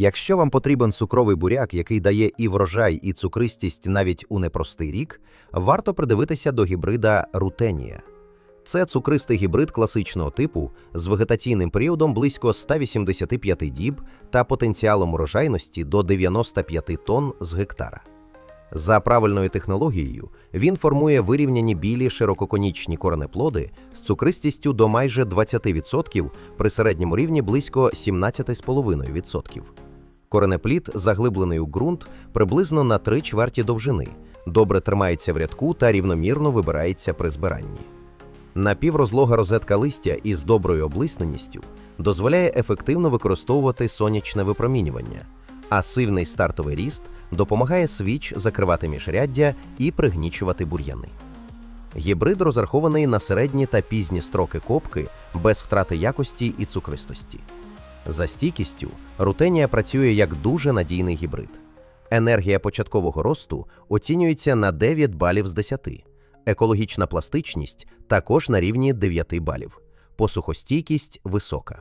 Якщо вам потрібен цукровий буряк, який дає і врожай, і цукристість навіть у непростий рік, варто придивитися до гібрида Рутенія. Це цукристий гібрид класичного типу з вегетаційним періодом близько 185 діб та потенціалом урожайності до 95 тонн з гектара. За правильною технологією він формує вирівняні білі ширококонічні коренеплоди з цукристістю до майже 20% при середньому рівні близько 17,5%. Коренеплід заглиблений у ґрунт приблизно на три чверті довжини, добре тримається в рядку та рівномірно вибирається при збиранні. Напіврозлога розетка листя із доброю облисненістю дозволяє ефективно використовувати сонячне випромінювання, а сильний стартовий ріст допомагає свіч закривати міжряддя і пригнічувати бур'яни. Гібрид розрахований на середні та пізні строки копки без втрати якості і цукристості. За стійкістю рутенія працює як дуже надійний гібрид. Енергія початкового росту оцінюється на 9 балів з 10. Екологічна пластичність також на рівні 9 балів. Посухостійкість висока.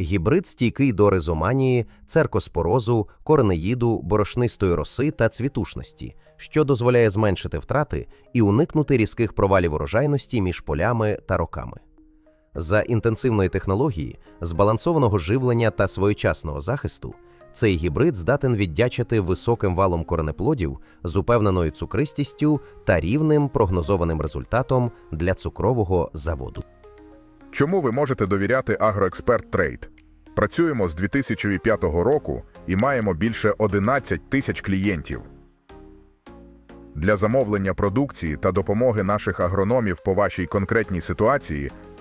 Гібрид стійкий до ризоманії, церкоспорозу, коренеїду, борошнистої роси та цвітушності, що дозволяє зменшити втрати і уникнути різких провалів урожайності між полями та роками. За інтенсивної технології, збалансованого живлення та своєчасного захисту, цей гібрид здатен віддячити високим валом коренеплодів з упевненою цукристістю та рівним прогнозованим результатом для цукрового заводу. Чому ви можете довіряти Агроексперт Трейд? Працюємо з 2005 року і маємо більше 11 тисяч клієнтів. Для замовлення продукції та допомоги наших агрономів по вашій конкретній ситуації